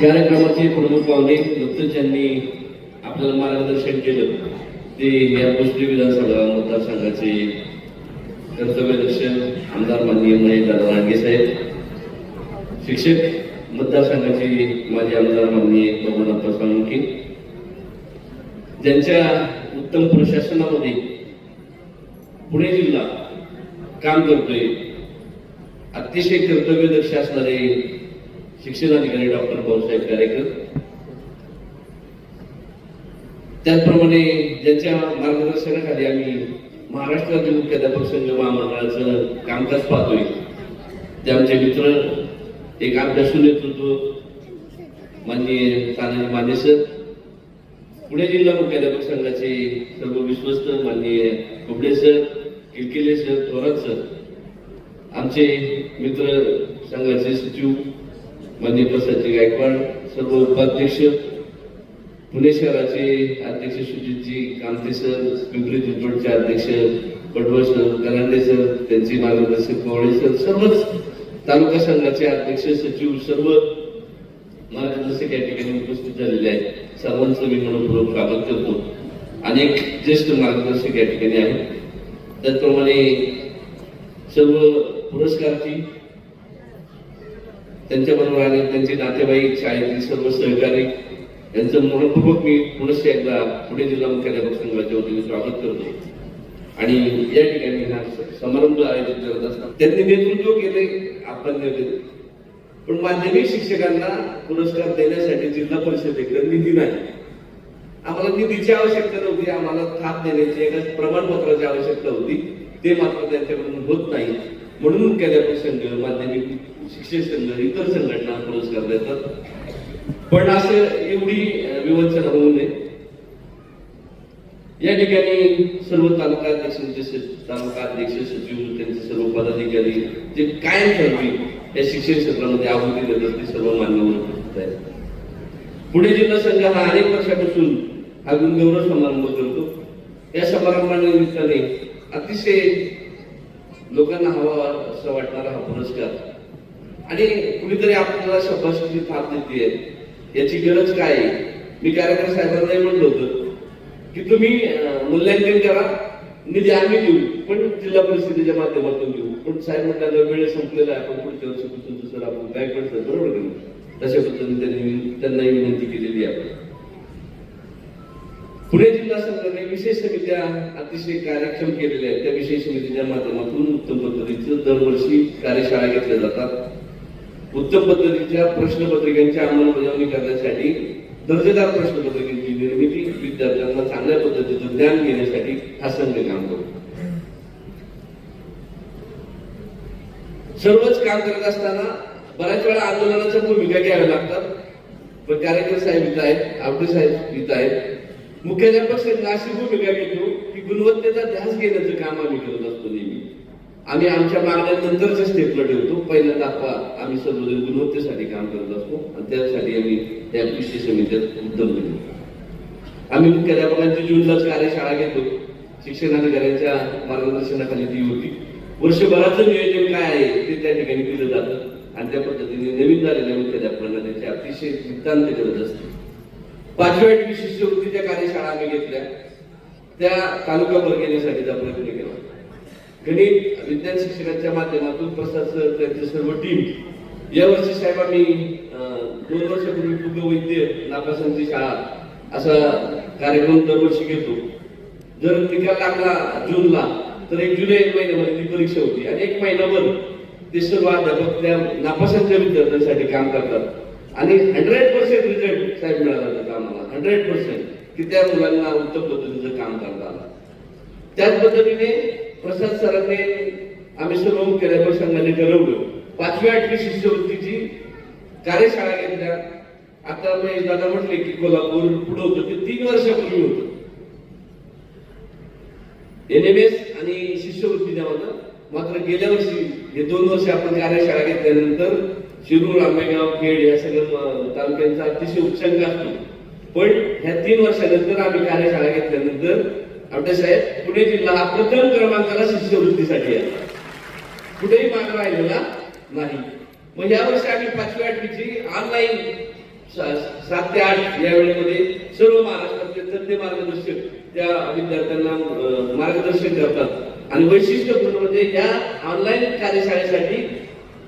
कार्यक्रमाचे प्रमुख पाहुणे नुकतंच ज्यांनी आपल्याला मार्गदर्शन केलं. ते या गोष्टी विधानसभा मतदारसंघाचे कर्तव्यदक्ष आमदार माननीय महेश दादा रांगे साहेब शिक्षक मतदारसंघाचे माजी आमदार माननीय बबनप्पा साळुंके ज्यांच्या उत्तम प्रशासनामध्ये पुणे जिल्हा काम करतोय अतिशय कर्तव्यदक्ष असणारे शिक्षणाधिकारी डॉक्टर भाऊसाहेब कार्यकर त्याचप्रमाणे ज्यांच्या मार्गदर्शनाखाली आम्ही महाराष्ट्र राज्य मुख्याध्यापक संघ महामंडळाचं कामकाज पाहतोय. ते आमचे मित्र एक अभ्यासू नेतृत्व माननीय तानाजी माने सर. पुणे जिल्हा मुख्याध्यापक संघाचे सर्व विश्वस्त माननीय Kubde sir Kilkile sir Thorat sir. आमचे मित्र संघाचे सचिव माननीय प्रसादजी गायकवाड सर्व उपाध्यक्ष पुणे शहराचे अध्यक्ष सुजितजी कामते सर पिंपरी चिंचवडचे अध्यक्ष पडवळ सर गलांडे सर त्यांचे मार्गदर्शक कवळे सर सर्वच तालुका संघाचे अध्यक्ष सचिव सर्व मार्गदर्शक या ठिकाणी उपस्थित झालेले आहेत. सर्वांचं मी मनपूर्वक स्वागत करतो. अनेक ज्येष्ठ मार्गदर्शक या ठिकाणी आहेत. त्याचप्रमाणे सर्व पुरस्कारची त्यांच्याबरोबर आले त्यांचे नातेवाईक शाळेतील सर्व सहकारी यांचं मनपूर्वक मी पुनश्च एकदा पुणे जिल्हा मुख्याध्यापक संघाच्या वतीने स्वागत करतो. आणि या ठिकाणी हा समारंभ आयोजित करत असताना त्यांनी नेतृत्व केले आपण पण माध्यमिक शिक्षकांना पुरस्कार देण्यासाठी जिल्हा परिषदेकडे निधी नाही. आम्हाला निधीची आवश्यकता नव्हती आम्हाला थाप देण्याची एका प्रमाणपत्राची आवश्यकता होती. ते मात्र त्यांच्याकडून होत नाही. म्हणून मुख्याध्यापक संघ माध्यमिक शिक्षक संघ इतर संघटना पुरस्कार देतात. पण असं एवढी विवंचना होऊ नये. या ठिकाणी सर्व तालुका अध्यक्षांचे तालुका अध्यक्ष सचिव त्यांचे सर्व पदाधिकारी जे कायम ठरवी या शिक्षण क्षेत्रामध्ये आहुती देतात ते सर्व मान्यवर उपस्थित आहेत. पुणे जिल्हा संघ हा अनेक वर्षापासून हा गुणगौरव समारंभ करतो. या समारंभानिमित्ताने अतिशय लोकांना हवा असं वाटणारा हा पुरस्कार आणि कुणीतरी आपल्याला शब्दाशी थाप देते याची गरज काय आहे? मी कार्यक्रम साहेबांनाही म्हणलं होतं की तुम्ही मूल्यांकन करा निधी आम्ही देऊ पण जिल्हा परिषदेच्या माध्यमातून देऊ. पण साहेब म्हटल्याला वेळ संपलेला आहे आपण पुढच्या वर्षापासून दुसरं आपण काय करतो बरोबर करू तशा पद्धतीने त्यांनी त्यांनाही विनंती केलेली आहे आपण पुणे जिल्हा संघाने विशेष समित्या अतिशय कार्यक्षम केलेल्या आहेत. त्या विशेष समितीच्या माध्यमातून उत्तम पद्धतीचं दरवर्षी कार्यशाळा घेतल्या जातात. उत्तम पद्धतीच्या प्रश्नपत्रिकांची अंमलबजावणी करण्यासाठी दर्जेदार प्रश्नपत्रिकेची निर्मिती विद्यार्थ्यांना चांगल्या पद्धतीचं ज्ञान घेण्यासाठी हा संघ काम करतो. सर्वच काम करत असताना बऱ्याच वेळा आंदोलनाच्या भूमिका घ्याव्या लागतात. पण कार्यक्रम साहेब इथं आहेत आवडे साहेब इथं आहेत. मुख्याध्यापक साहेब अशी भूमिका घेतो की गुणवत्तेचा ध्यास घेण्याचं काम आम्ही करत असतो नेहमी. आम्ही आमच्या मागण्यांनंतरच्या स्टेपला ठेवतो. पहिला दाखवा आम्ही सर्वजण गुणवत्तेसाठी काम करत असतो आणि त्यासाठी आम्ही त्या विशेष समित्यात उत्तम करतो. आम्ही मुख्याध्यापकांची जूनलाच कार्यशाळा घेतो शिक्षणाधिकाऱ्यांच्या मार्गदर्शनाखाली ती होती. वर्षभराचं नियोजन काय आहे ते त्या ठिकाणी दिलं जातं. आणि त्या पद्धतीने नवीन झालेल्या मुख्याध्यापकांना त्याचे अतिशय नितांत करत असते. पाचव्या शिष्यवृत्तीच्या कार्यशाळा आम्ही घेतल्या. त्या तालुकाभर घेण्यासाठीचा प्रयत्न केला. गणित विज्ञान शिक्षकांच्या माध्यमातून प्रसाद सर त्यांची सर्व टीम यावर्षी साहेब आम्ही दोन वर्षापूर्वी फुग वैद्य नापासांची शाळा असा कार्यक्रम दरवर्षी घेतो. जर निकाल लागला जूनला तर एक जुलै एक महिन्यामध्ये ती परीक्षा होती. आणि एक महिनाभर ते सर्व अध्यापक त्या नापासांच्या विद्यार्थ्यांसाठी काम करतात. आणि हंड्रेड पर्सेंट रिझल्ट साहेब मिळाला त्याचा आम्हाला हंड्रेड पर्सेंट की त्या मुलांना उत्तम पद्धतीचं काम करता आलं. त्याच पद्धतीने प्रसाद सरांनी आम्ही सर्व केल्यावर संघाने ठरवलं पाचव्या आठवी शिष्यवृत्तीची कार्यशाळा घेतल्या. आता मी दादा म्हटले की कोल्हापूर पुढे होतं. ते तीन वर्षापूर्वी एम एनएमएस आणि शिष्यवृत्ती होतं मात्र गेल्या वर्षी हे दोन वर्ष आपण कार्यशाळा घेतल्यानंतर शिरूर आंबेगाव खेड या सगळं तालुक्यांचा अतिशय उच्चांक असतो. पण ह्या तीन वर्षानंतर आम्ही कार्यशाळा घेतल्यानंतर साहेब पुणे जिल्हा हा प्रथम क्रमांकाला शिष्यवृत्तीसाठी आहे. कुठेही मागे राहिलेला नाही. मग या वर्षी आम्ही पाचवी आठवीची ऑनलाईन सात ते आठ या वेळेमध्ये सर्व महाराष्ट्रातले तज्ञ मार्गदर्शक त्या विद्यार्थ्यांना मार्गदर्शन करतात. आणि वैशिष्ट्यपूर्ण म्हणजे या ऑनलाईन कार्यशाळेसाठी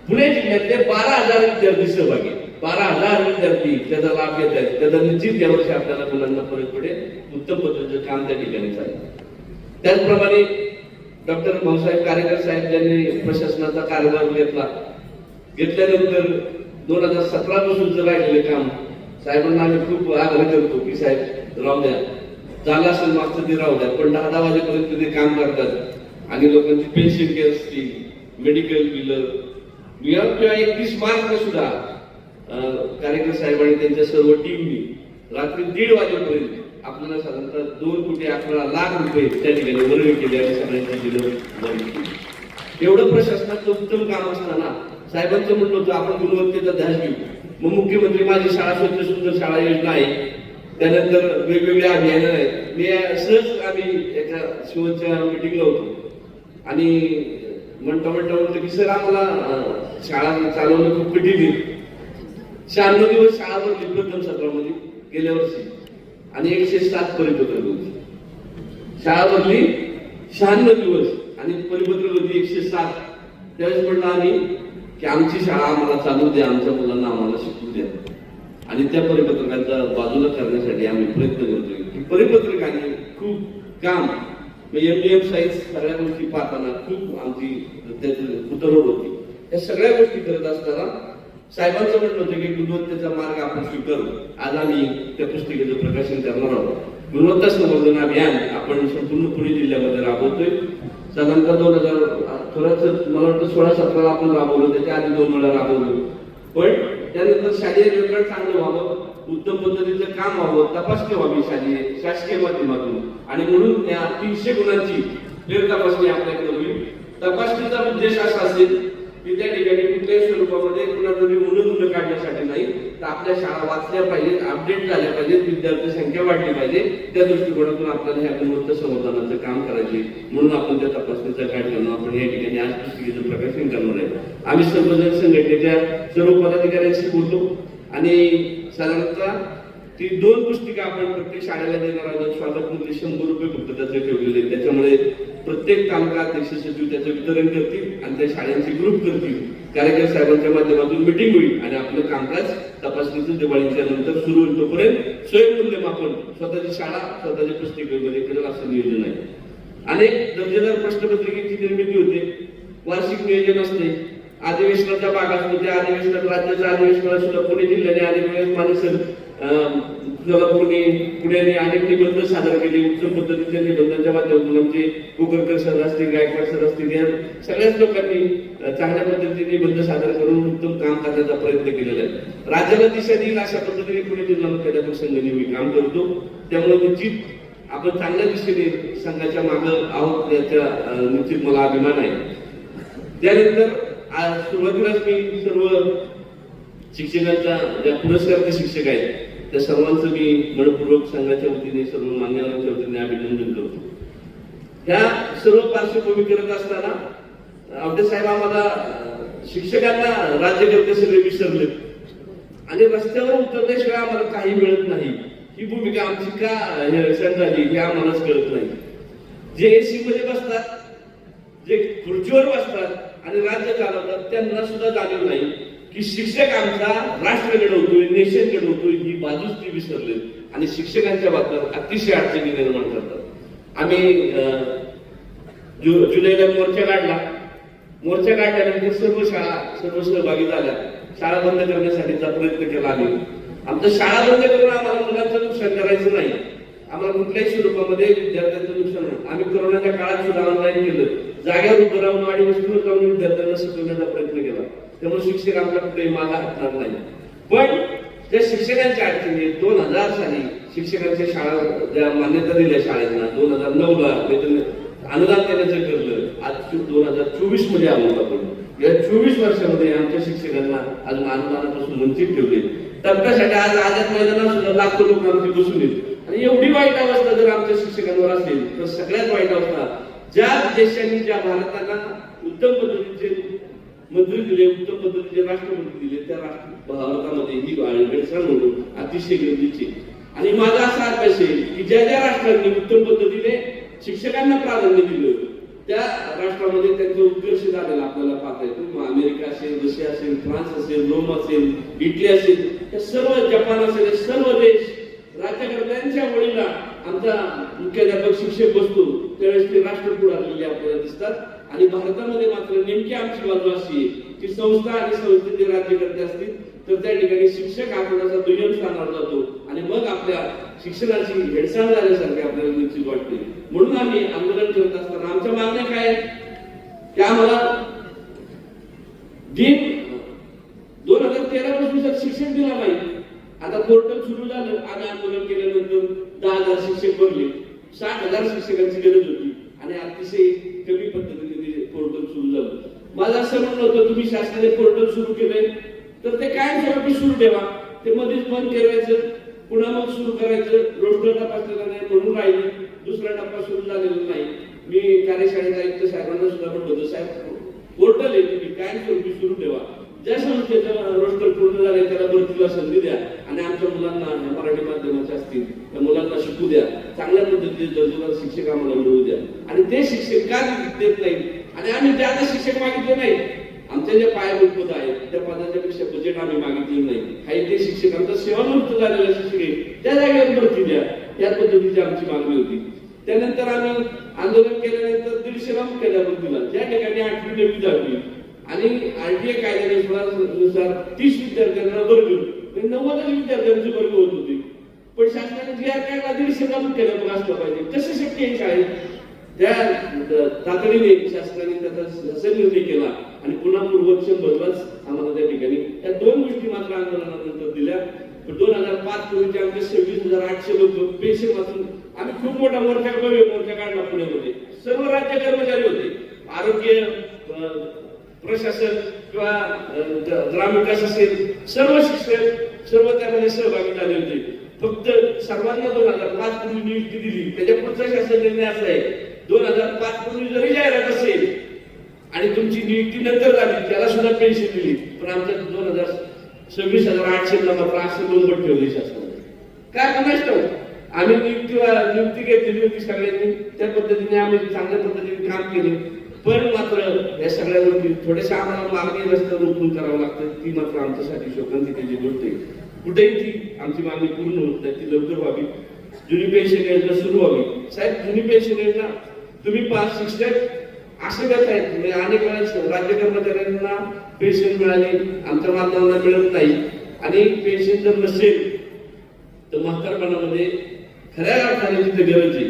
पुणे जिल्ह्यातले बारा हजार विद्यार्थी सहभागी आहेत. बारा हजार विद्यार्थी त्याचा लाभ घेत आहेत. त्याचा निश्चित यावर्षी आपल्याला मुलांना फरक पडेल. उत्तम पद्धतीचं काम त्या ठिकाणी चालेल त्याचप्रमाणे डॉक्टर भाऊसाहेब कारेकर साहेब यांनी प्रशासनाचा कार्यभार घेतला घेतल्यानंतर दोन हजार सतरा पासून जर राहिलेले काम साहेबांना आम्ही खूप आग्रह करतो की साहेब राहू द्या. झालं असेल मागचं ते राहू द्या पण दहा दहा वाजेपर्यंत ते काम करतात. आणि लोकांची पेन्शन केअर असतील मेडिकल बिल. किंवा एकतीस मार्च सुद्धा कार्यकर साहेब आणि त्यांच्या सर्व टीमनी रात्री दीड वाजेपर्यंत आपल्याला साधारणतः दोन कोटी अकरा लाख रुपये त्या ठिकाणी वर्ग केले आणि सगळ्यांच्या दिलं वर्ग एवढं प्रशासनाचं उत्तम काम असताना साहेबांचं म्हणलं होतं आपण गुणवत्तेचा ध्यास घेऊ. मग मुख्यमंत्री माझी शाळा स्वच्छ सुंदर शाळा योजना आहे. त्यानंतर वेगवेगळ्या अभियान आहेत. मी सहज आम्ही एका शिवच्या मिटिंगला होतो. आणि म्हणता म्हणता म्हणतो की सर आम्हाला शाळा चालवणं खूप कठीण आहे. शहाण्णव दिवस शाळा भरली प्रथम सत्रामध्ये गेल्या वर्षी. आणि एकशे सात परिपत्रक होती शाळा भरली शहाण्णव दिवस आणि परिपत्रक होती एकशे सात. त्यावेळेस म्हणलं आम्ही की आमची शाळा आम्हाला चालू द्या आमच्या मुलांना आम्हाला शिकू द्या. आणि त्या परिपत्रकांचा बाजूला करण्यासाठी आम्ही प्रयत्न करतोय की परिपत्रकाने खूप काम म्हणजे एम साईज सगळ्या गोष्टी पाहताना खूप आमची त्याची उतरवड होती. या सगळ्या गोष्टी करत असताना साहेबांचं म्हटलं होतं की गुणवत्तेचा मार्ग आपण स्वीकारू. आज आम्ही त्या पुस्तिकेचं प्रकाशन करणार आहोत. गुणवत्ता संवर्धन अभियान आपण संपूर्ण पुणे जिल्ह्यामध्ये राबवतोय. साधारणतः दोन हजार थोडंच मला वाटतं सोळा सतराला आपण राबवलं त्याच्या आधी दोन वेळा राबवलं. पण त्यानंतर शालेय रेकॉर्ड चांगलं व्हावं उत्तम पद्धतीचं काम व्हावं तपासणी व्हावी शालेय शासकीय माध्यमातून. आणि म्हणून या तीनशे गुणांची फेर तपासणी आपल्याकडे होईल. तपासणीचा उद्देश असा असेल की त्या ठिकाणी कुठल्याही स्वरूपामध्ये कुणाचं उन्ह दुन्न काढण्यासाठी नाही तर आपल्या शाळा वाचल्या पाहिजेत अपडेट झाल्या पाहिजेत विद्यार्थी संख्या वाढली पाहिजे. त्या दृष्टिकोनातून आपल्याला ह्या गुणवत्ता संवर्धनाचं काम करायचे म्हणून आपण त्या तपासणीचा कार्यक्रम आपण या ठिकाणी आज पुस्तिकेचं प्रकाशन करणार आहे. आम्ही सर्वजण संघटनेच्या सर्व पदाधिकाऱ्यांशी बोलतो आणि साधारणतः ती दोन पुस्तिका आपण प्रत्येक शाळेला देणार आहोत. स्वागत म्हणजे शंभर रुपये फक्त त्याचे ठेवलेले त्याच्यामुळे प्रत्येक तालुका अध्यक्ष सचिव त्याचं वितरण करतील आणि त्या शाळांचे ग्रुप करतील. कार्यक्रम साहेबांच्या माध्यमातून मिटिंग होईल आणि आपलं कामकाज तपासणीचं दिवाळीच्या नंतर सुरू होईल. तोपर्यंत स्वयंमूल्यमापन स्वतःची शाळा स्वतःच्या पुस्तिकेमध्ये करेल असं नियोजन आहे. अनेक दर्जेदार प्रश्नपत्रिकेची निर्मिती होते. वार्षिक नियोजन असते. अधिवेशनाचा भाग असतो त्या अधिवेशनात राज्याच्या अधिवेशनाला सुद्धा पुणे जिल्ह्याने अधिवेशन मानसर सोलापूरने पुण्याने अनेक निबंध सादर केले उत्तम पद्धतीच्या निबंधांच्या माध्यमातून आमचे कुकरकर सर असतील गायकवाड सर असतील या सगळ्याच लोकांनी चांगल्या पद्धतीने निबंध सादर करून उत्तम काम करण्याचा प्रयत्न केलेला आहे. राज्याला दिशा देईल अशा पद्धतीने पुणे जिल्हा मुख्याध्यापक संघ नेहमी काम करतो. त्यामुळे निश्चित आपण चांगल्या दिशेने संघाच्या मागं आहोत याचा निश्चित मला अभिमान आहे. त्यानंतर आज सुरुवातीलाच मी सर्व शिक्षकांचा म्हणजे ज्या पुरस्कार शिक्षक आहेत. त्या सर्वांचं मी मनपूर्वक संघाच्या वतीने सर्व मान्यवरांच्या वतीने अभिनंदन करतो. ह्या सर्व पार्श्वभूमी करत असताना आवटे साहेब आम्हाला शिक्षकांना राज्यकर्ते सगळे विसरले. आणि रस्त्यावर उतरल्याशिवाय आम्हाला काही मिळत नाही. ही भूमिका आमची का झाली हे आम्हालाच कळत नाही. जे एसी मध्ये बसतात जे खुर्चीवर बसतात आणि राज्य चालवतात त्यांना सुद्धा जाणीव नाही. की शिक्षक आमचा राष्ट्र घडवतोय नेशन घडवतोय ही बाजूच ती विसरले. आणि शिक्षकांच्या बाबतीत अतिशय अडचणी निर्माण करतात. आम्ही अं, जु- जुलैला मोर्चा काढला. मोर्चा काढल्यानंतर सर्व शाळा सर्व सहभागी झाल्या. शाळा बंद करण्यासाठीचा प्रयत्न केला आम्ही. आमचं शाळा बंद करून आम्हाला मुलांचं नुकसान करायचं नाही. आम्हाला कुठल्याही स्वरूपामध्ये विद्यार्थ्यांचं नुकसान नाही. आम्ही कोरोनाच्या काळात सुद्धा ऑनलाईन केलं. जागेवर उभं राहून आणि वस्तूवर जाऊन विद्यार्थ्यांना शिकवण्याचा प्रयत्न केला. त्यामुळे शिक्षक आमचा कुठेही मागा हटणार नाही. पण त्या शिक्षकांच्या अडचणी दोन हजार साली शिक्षकांच्या शाळा ज्या मान्यता दिल्या शाळेंना दोन हजार नऊ ला अनुदान देण्याचं ठरलं. आज दोन हजार चोवीसमध्ये आलो आपण. या चोवीस वर्षामध्ये आमच्या शिक्षकांना आज अनुदानापासून वंचित ठेवले. टप्प्यासाठी आज आझाद मैदानात सुद्धा लाखो लोक आमची बसून येत आणि एवढी वाईट अवस्था जर आमच्या शिक्षकांवर असेल तर सगळ्यात वाईट अवस्था ज्या देशांनी ज्या भारताला उत्तम पद्धतीचे मंत्री दिले उत्तम पद्धतीचे राष्ट्रपती दिले त्या राष्ट्र भारतामध्ये ही वेळसांड म्हणून अतिशय गरजेची आणि माझा असा अभ्यास आहे की ज्या ज्या राष्ट्रांनी उत्तम पद्धतीने शिक्षकांना प्राधान्य दिलं त्या राष्ट्रामध्ये त्यांचा उत्कर्ष झालेला आपल्याला पाहता येतो. मग अमेरिका असेल रशिया असेल फ्रान्स असेल रोम असेल इटली असेल या सर्व जपान असेल सर्व देश राज्यकर्त्यांच्या वडीला आमचा मुख्याध्यापक शिक्षक बसतो त्यावेळेस ते राष्ट्र पुढे आपल्याला दिसतात. आणि भारतामध्ये मात्र नेमकी आमची बाजू अशी आहे की संस्था आणि संस्थेचे राज्यकर्ते असतील तर त्या ठिकाणी शिक्षक हा थोडासा दुय्यम स्थानावर जातो आणि मग आपल्या शिक्षणाची हेडसाण झाल्यासारखी आपल्याला निश्चित वाटते म्हणून आम्ही आंदोलन करत असताना आमच्या मागण्या काय आहेत? की आम्हाला दिन दोन हजार तेरा पासून शिक्षक शिक्षण दिला नाही आता पोर्टल सुरू झालं आम्ही आंदोलन केल्यानंतर दहा हजार शिक्षक भरले साठ हजार शिक्षकांची गरज होती आणि अतिशय कमी पद्धतीने पोर्टल सुरू झालं. माझं असं म्हणलं होतं तुम्ही शासनाने पोर्टल सुरू केलंय. तर ते कायमस्वरूपी सुरू ठेवा. ते मध्येच बंद करायचं पुन्हा मग सुरू करायचं. रोस्टर तपासलेला नाही म्हणून राहिले. दुसरा टप्पा सुरू झालेला नाही. मी कार्यशाळेत आयुक्त साहेबांना सुद्धा म्हणलं होतं साहेब पोर्टल आहे तुम्ही कायमस्वरूपी सुरू ठेवा. ज्या संस्थेचं रोस्टर पूर्ण झालंय त्याला भरतीला संधी द्या. आणि आमच्या मुलांना मराठी माध्यमाच्या असतील त्या मुलांना शिकू द्या. चांगल्या पद्धतीने दर्जेदार शिक्षक आम्हाला मिळवू द्या. आणि ते शिक्षक का देत नाही आणि आम्ही ज्यादा शिक्षक मागितले नाही आमचे जे पायाभूत पद आहेत त्या पदाच्या पेक्षा बजेट आम्ही मागितलं नाही. काही ते शिक्षक आमचा सेवानिवृत्त झालेला शिक्षक आहे त्या जागेवर भरती द्या. या पद्धतीची आमची मागणी होती. त्यानंतर आम्ही आंदोलन केल्यानंतर दीडशे राम दिला ज्या ठिकाणी आठवी नवी दहावी आणि आरटीए कायद्यानुसार तीस विद्यार्थ्यांना वर्ग म्हणजे नव्वद विद्यार्थ्यांचे वर्ग होत होते. पण शासनाने जी आर काढला दीडशेला मुख्याध्यापक असलं पाहिजे. कसं शक्य आहे शाळेत? त्या तातडीने शासनाने त्याचा निर्णय केला आणि पुन्हा पूर्व शंभरलाच आम्हाला त्या ठिकाणी त्या दोन गोष्टी मात्र आंदोलनानंतर दिल्या. दोन हजार पाच पूर्वीचे आमचे सव्वीस हजार आठशे लोक पेन्शन वाचून आम्ही खूप मोठा मोर्चा भव्य मोर्चा काढला पुण्यामध्ये. सर्व राज्य कर्मचारी होते. आरोग्य प्रशासन किंवा ग्रामविकास असेल सर्व शिक्षक सर्व त्यामध्ये सहभागी झाले होते. फक्त सर्वांना दोन हजार पाच पूर्वी नियुक्ती दिली. त्याच्या पुढचा शासन निर्णय असा आहे. दोन हजार पाच पूर्वी जरी जाहिरात असेल आणि तुमची नियुक्ती नंतर झाली त्याला सुद्धा पेन्शन दिली. पण आमच्या दोन हजार सव्वीस हजार आठशे मात्र असं नंबर ठेवले शासनाने. काय कोणाच ठाऊक आम्ही नियुक्ती नियुक्ती घेतली होती सगळ्यांनी. त्या पद्धतीने आम्ही चांगल्या पद्धतीने काम केले. पण मात्र या सगळ्या गोष्टी थोड्याशा आम्हाला मागणी रस्त्यावर रोखून करावं लागतं. ती मात्र आमच्यासाठी शोकांतिकेची गोष्ट आहे. कुठेही ती आमची मागणी पूर्ण होत नाही ती लवकर व्हावी. जुनी पेन्शन योजना सुरू व्हावी. साहेब जुनी पेन्शन योजना तुम्ही पाच शिक्षक असे कसं आहेत. म्हणजे अनेक वेळेस राज्य कर्मचाऱ्यांना पेन्शन मिळाली आमच्या माध्यमांना मिळत नाही. आणि पेन्शन जर नसेल तर म्हातारपणामध्ये खऱ्या अर्थाने जिथे गरज आहे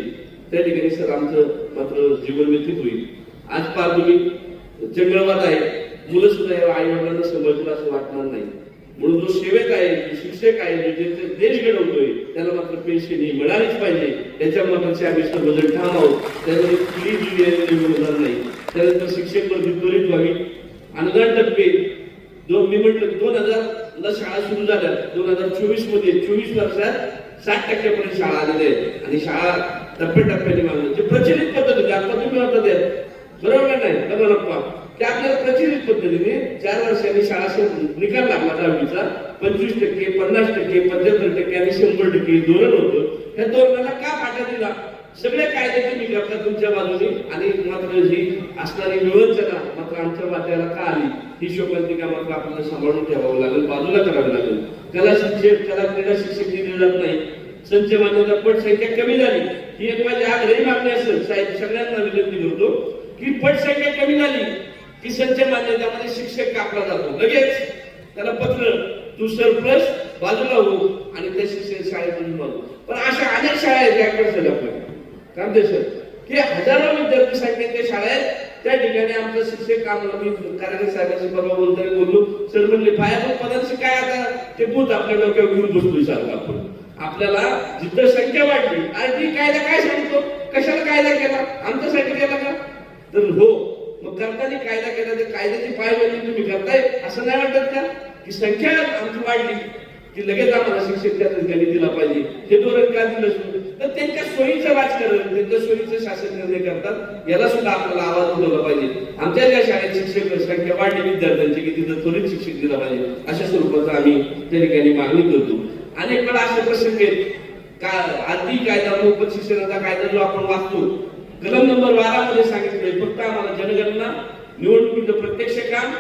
त्या ठिकाणी सर आमचं मात्र जीवन व्यतीत होईल. आज पार तुम्ही जंगलवाद आहे. मुलं सुद्धा या आई वडिलांना समजलं असं वाटणार नाही. म्हणून जो सेवक आहे शिक्षक आहे जे देश घडवतोय त्याला मात्र पेन्शन ही मिळालीच पाहिजे. त्याच्या मताचे आम्ही सर्वजण ठाम आहोत. त्यामध्ये कुठली दिली होणार नाही. त्यानंतर शिक्षक भरती त्वरित व्हावी. अनुदान टप्पे. जो मी म्हटलं दोन हजार ला शाळा सुरू झाल्या. दोन हजार चोवीसमध्ये चोवीस वर्षात साठ टक्क्यापर्यंत शाळा आलेल्या आहेत. आणि शाळा टप्प्याटप्प्याने मागणं जे प्रचलित पद्धत होती आता तुम्ही आता आहे, बरोबर नाही? गमनप्पा ते आपल्याला प्रचलित पद्धतीने चार वर्षांनी शाळा निकाल लागला दहावीचा. पंचवीस टक्के पन्नास टक्के पंच्याहत्तर टक्के आणि शंभर टक्के धोरण होतं. ह्या धोरणाला का फाटा दिला? सगळे कायदे तुम्ही करता तुमच्या बाजूने आणि मात्र जी असणारी विवंचना मात्र आमच्या वाट्याला का आली? ही शोकांतिका मात्र आपल्याला सांभाळून ठेवावं लागेल बाजूला करावी लागेल. कला शिक्षक कला क्रीडा शिक्षक दिले जात नाही. संच मान्यता पट संख्या कमी झाली. ही एक माझी आग्रही मागणी असेल. साहेब सगळ्यांना विनंती करतो की पट संख्या कमी झाली. की संच मान्यतामध्ये शिक्षक कापला जातो. लगेच त्याला पत्र तू सरप्लस बाजूला हो आणि त्या शिक्षण शाळेमधून बघू. पण अशा अनेक शाळा आहेत त्याकडे कडे आपल्याला काम ते सर? की हजारो विद्यार्थी संख्येच्या शाळेत त्या ठिकाणी आमचं शिक्षक काम मी कार्यक्रम साहेबांशी परवा बोलताना बोललो. सर म्हणले पायाभूत पदांशी काय आता? ते भूत आपल्या डोक्यावर घेऊन बसतोय सारखं आपण. आपल्याला जिथं संख्या वाढली ती कायदा काय सांगतो? कशाला कायदा केला? आमच्यासाठी केला का? तर हो मग करताना कायदा केला तर कायद्याची पायबंदी तुम्ही करताय? असं नाही वाटत का? की संख्या आमची वाढली की लगेच आम्हाला शिक्षक त्या ठिकाणी दिला पाहिजे. हे धोरण का दिलं तर त्यांच्या सोयीचं राजकारण त्यांच्या सोयीचं शासन निर्णय करतात. याला सुद्धा आपल्याला आवाज उठवला पाहिजे. आमच्या ज्या शाळेत शिक्षक संख्या वाढली विद्यार्थ्यांची की तिथं त्वरित शिक्षक दिला पाहिजे. अशा स्वरूपाचा आम्ही त्या ठिकाणी मागणी करतो. अनेक वेळा असे प्रसंग आहेत. का आधी कायदा मोफत शिक्षणाचा कायदा जो आपण वाचतो कलम नंबर बारा मध्ये सांगितलंय फक्त आम्हाला जनगणना निवडणुकीचं प्रत्यक्ष काम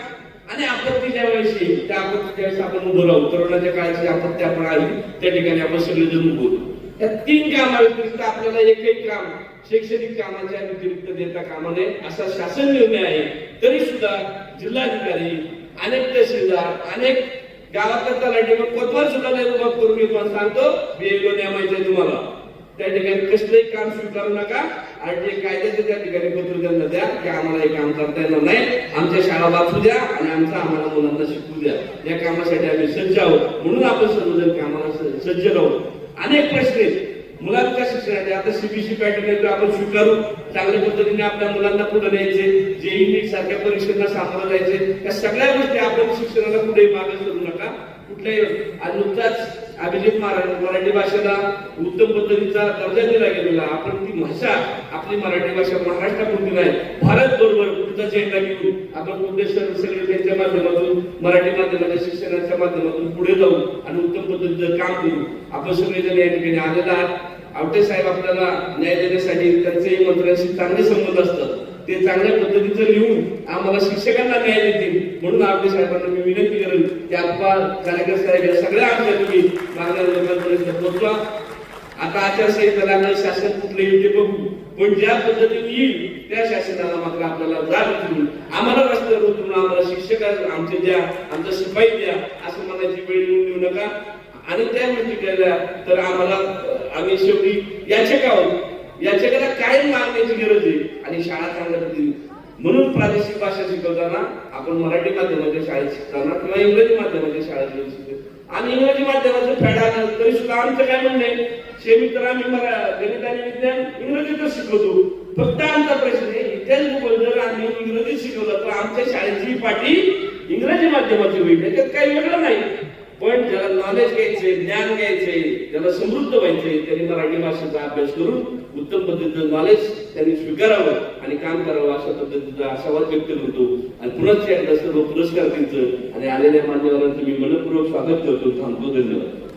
आणि आपत्ती ज्या वेळेस येईल त्या आपत्ती वेळेस आपण उभं राहू कोरोनाच्या काळाची आपत्ती आपण आली त्या ठिकाणी आपण सगळेजण उभो राहू. या तीन कामा व्यतिरिक्त आपल्याला एकही काम शैक्षणिक कामाच्या व्यतिरिक्त देता कामा नये असा शासन निर्णय आहे तरी सुद्धा जिल्हाधिकारी अनेक तहसीलदार अनेक गावातल्या तलाठी मग कोतवाल सुद्धा नाही उभा करून मी तुम्हाला सांगतो बीएलओ नेमायचं तुम्हाला त्या ठिकाणी कसलंही काम स्वीकारू नका आणि जे कायद्याचे त्या ठिकाणी पत्र त्यांना द्या की आम्हाला हे काम करता येणार नाही. आमच्या शाळा वाचू द्या आणि आमचं आम्हाला मुलांना शिकू द्या. या कामासाठी आम्ही सज्ज आहोत. म्हणून आपण सर्वजण कामाला सज्ज राहू. अनेक प्रश्न आहेत. मुलांच्या शिक्षणाचे आता सीबीसी पॅटर्न आहे तो आपण स्वीकारू. चांगल्या पद्धतीने आपल्या मुलांना पुढे न्यायचे. जेई सारख्या परीक्षांना सामोरं जायचे. या सगळ्या गोष्टी आपण शिक्षणाला पुढे मागे करू नका कुठल्याही आज नुकताच अभिजित महाराज मराठी भाषेला उत्तम पद्धतीचा दर्जा दिला गेलेला आपण ती भाषा आपली मराठी भाषा महाराष्ट्रापुरती नाही भारत बरोबर पुढचा झेंडा घेऊन आपण कुठे सगळे त्यांच्या माध्यमातून मराठी माध्यमाच्या शिक्षणाच्या माध्यमातून पुढे जाऊ आणि उत्तम पद्धतीचं काम करू. आपण सगळेजण या ठिकाणी आलेला आहात. आवटे साहेब आपल्याला न्याय देण्यासाठी त्यांचे मंत्र्यांशी चांगले संबंध असतात. ते चांगल्या पद्धतीचं लिहून आम्हाला शिक्षकांना न्याय देतील. म्हणून आपले साहेबांना मी विनंती करेन की आपला कार्यकर साहेब या सगळ्या आमच्या तुम्ही मागण्या लोकांपर्यंत पोहोचवा आता आचारसंहिता लागणार शासन कुठले येईल ते बघू. पण ज्या पद्धतीने येईल त्या शासनाला मात्र आपल्याला जाग उतरून आम्हाला रस्त्यावर उतरून आम्हाला शिक्षक आमचे द्या आमचा शिपाई द्या असं म्हणायची वेळ येऊन देऊ नका. आणि त्या गोष्टी केल्या तर आम्हाला आम्ही शेवटी याचिकावर याच्याकडे काय मागण्याची गरज आहे. आणि शाळा चांगल्या पद्धतीने म्हणून प्रादेशिक भाषा शिकवताना आपण मराठी माध्यमाच्या शाळेत शिकताना किंवा इंग्रजी माध्यमाच्या शाळेत येऊन शिकतो. आणि इंग्रजी माध्यमाचं फॅडा तरी सुद्धा आमचं काय म्हणणे आहे शेमी तर आम्ही मरा गणित आणि विज्ञान इंग्रजीतच शिकवतो. फक्त आमचा प्रश्न आहे इतिहास भूगोल जर आम्ही इंग्रजीत शिकवलं तर आमच्या शाळेची पाठी इंग्रजी माध्यमाची होईल. त्याच्यात काही वेगळं नाही. पण ज्याला नॉलेज घ्यायचे ज्ञान घ्यायचे ज्याला समृद्ध व्हायचे त्यांनी मराठी भाषेचा अभ्यास करून उत्तम पद्धतीचं नॉलेज त्यांनी स्वीकारावं आणि काम करावं अशा पद्धतीचा आशावाद व्यक्त करतो. आणि पुन्हा एकदा सर्व पुरस्कार त्यांचं आणि आलेल्या मान्यवरांचं मी मनपूर्वक स्वागत करतो. थांबतो धन्यवाद.